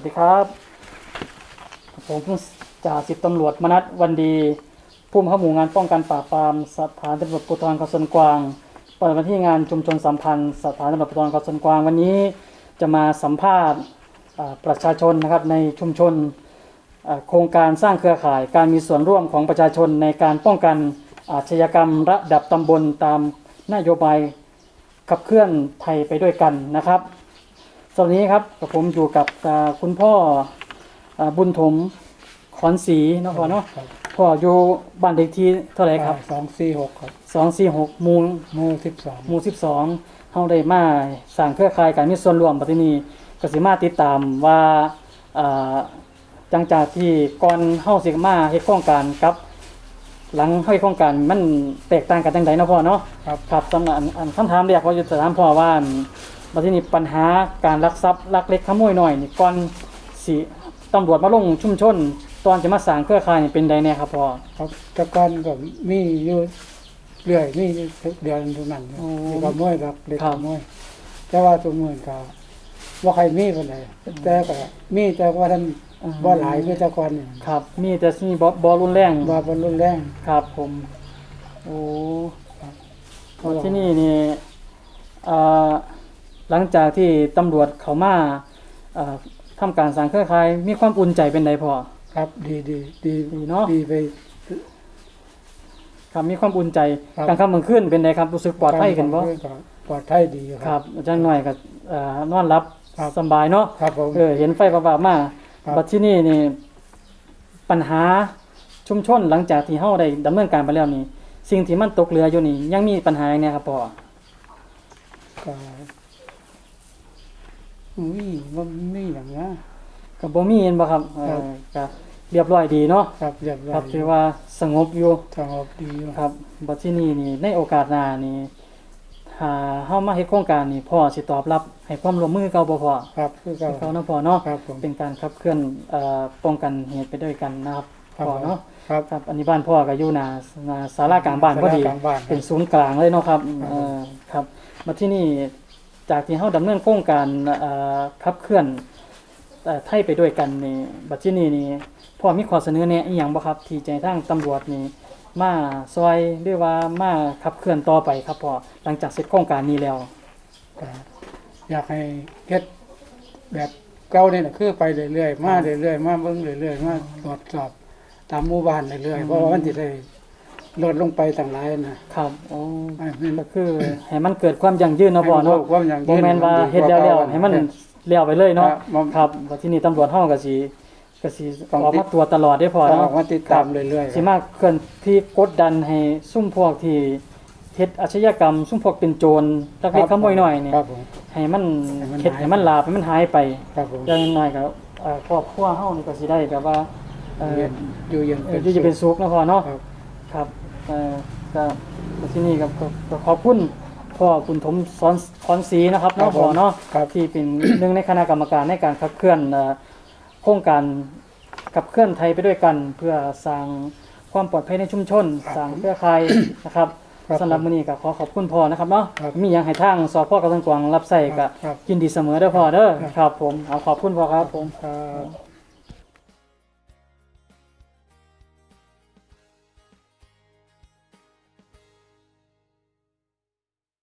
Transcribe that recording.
วัสดีครับ ผมจ่าสิบตำรวจมนัสวันดี ผู้บังคับหมู่งานป้องกันปราบปรามสถานตำรวจภูธรเขาสนกวางเปิดมาที่งานชุมชนสัมพันธ์สถานตำรวจภูธรเขาสนกวางวันนี้จะมาสัมภาษณ์ประชาชนนะครับในชุมชนโครงการสร้างเครือข่ายการมีส่วนร่วมของประชาชนในการป้องกันอาชญากรรมระดับตำบลตามนโยบายขับเคลื่อนไทยไปด้วยกันนะครับ สวัสดีครับกับผมอยู่กับอ่าคุณพ่ออาบุญถมขอนศรีเนาะพ่อเนาะครับพ่ออยู่บ้านเด็กที่เท่าไหร่ครับสองสี่หกครับสองสี่หกหมู่หมู่สิบสองหมู่สิบสองเฮาได้มาสร้างเครือข่ายการมีส่วนร่วมปัจจุบันก็สิมาติดตามว่าอ่าจังจากที่ก่อนเฮาสิมาเฮ็ดโครงการกับ หลังเฮาเฮ็ดโครงการมันแตกต่างกันจังไดเนาะพ่อเนาะครับครับสำหรับอันอันคำถามแรกว่าจะถามพ่อว่าอัน บัดทีนี้ปัญหาการลักทรัพย์ลักเล็กขโมยน้อยนี่ก่อนสิตำรวจมาลงชุมชน ตอนจะมาสร้างเครือข่ายนี่เป็นใดแน่ครับพ่อครับแตะกอนก็มีอยู่เรื่อยมีอยู่ทุกเดือนทุกนั้นอ๋อมีขโมยครับเด็กครัขบโมยแต่ว่าตัวมือก็ว่าใครมีปานใดแต่ก็มีแต่ว่าท่านบ่หลายคือแตะกอนนี่ครับ มีแต่มีบ่บ่รุนแรงว่าบ่รุนแรงครับผม โอ้ เพราะว่าที่นี่นี่อ่า หลังจากที่ตำรวจเขามาอ่าทำการสร้างเครือข่ายมีความอุ่นใจเป็นใดพ่อครับ ดีดีดีดีเนาะดีไปครับมีความอุ่นใจครับกลางค่ำกลางคืนเป็นใดครับรู้สึกปลอดภัยขึ้นบ่ก็ปลอดภัยดีครับอาจารย์หน่อยก็เอ่อนอนรับครับสำบายเนาะครับผมเออเห็นไฟประบามาครับบัดที่นี่นี่ปัญหาชุมชนหลังจากที่เฮาได้ดำเนินการไปแล้วนี่ สิ่งที่มันตกเรืออยู่นี่ ยังมีปัญหาอย่างเนี้ยครับพ่อก็ มีบ่มีอย่างนะก็บ่มีเห็นบ่ครับเอครับอก็เรียบร้อยดีเนาะครับเรียบร้อยครับถือว่าสงบอยู่สงบดีอยู่ครับบัดที่นี่นี่ในโอกาสหน้านี่ถ้าเฮามาเฮ็ดโครงการนี่พ่อสิตอบรับให้ความร่วมมือเก่าบ่พ่อครับคือเก็เก่าเนาะพ่อเนาะครับผมเป็นการขับเคลื่อนเอ่อป้องกันเหตุไปด้วยกันนะครับครับพ่อเนาะครับครับอันนี้บ้านพ่อก็อยู่หน้าหน้าศาลากลางบ้านพอดีศลกลางบ้านเป็นศูนย์กลางเลยเนาะครับครับเอ่อครับมาที่นี่ จากที่เฮาดำเนินโครงการขับเคลื่อนเอ่ไทยไปด้วยกันนี่บัดที่นี่นี่พ่อมีข้อเสนอแนะอีหยังบ่ครับ ที่จะให้ทางตำรวจนี่มาซอยหรือว่ามาขับเคลื่อนต่อไปครับพ่อหลังจากเสร็จโครงการนี้แล้วอยากให้เฮ็ดแบบเก่าเนี่น่ะคือไปเรื่อยๆมาเรื่อยๆมาเบิ่งเรื่อยๆมาตรวจสอบตามหมู่บ้านเรื่อยๆเพราะว่ามันสิได้ ลดลงไปต่างหลายนะครับโอ้ให้มันก็คือให้มันเกิดความยั่งยืนเนาะพ่อเนาะให้ความยั่งยืบ่นแม่นว่าเฮ็ดแล้วๆให้มันเลี้ยวไปเลยเนาะครับบ่ครับว่าที่นี่ตำรวจเฮาก็สิก็สิต้องออกมาตรวจตลอดได้พอต้องอเนาะอกมาติดตามเรื่อยๆสิมาเคลื่อนที่กดดันให้ซุ่มพวกที่เฮ็ดอาชญากรรม ซุ่มพวกเป็นโจรลักเล็กขโมยน้อยนี่ครับผมให้มันให้มันเฮ็ดหายให้มันลาบให้มันหายไปครับผมอย่างน้อยก็เอ่อครอบครัวเฮานี่ก็สิได้แบบว่าเอ่ออยู่เย็นเอ่ออยู่จะเป็นสุขเนาะพ่อเนาะครับครับ เอ่อก็มาที่นี่ก็ก็ก็ขอบคุณพ่อคุณถมสอนขอนศรีนะครับครัเนาะบพ่อเนาะครับ ที่เป็น หนึ่งในคณะกรรมการในการขับเคลื่อนเอ่อโครงการขับเคลื่อนไทยไปด้วยกัน เพื่อสร้างความปลอดภัยในชุมชนครับสร้างเครือข่าย นะครับครับสำหรับมื้อนี้ก็ขอขอบคุณพ่อนะครับเนาะครับมีอย่างให้ทางสพกระทรวงกวางรับใส่ก็ครับ ยินดีเสมอเด้อพ่อเด้อครับครับผมเอาขอบคุณพ่อครับผม ครับ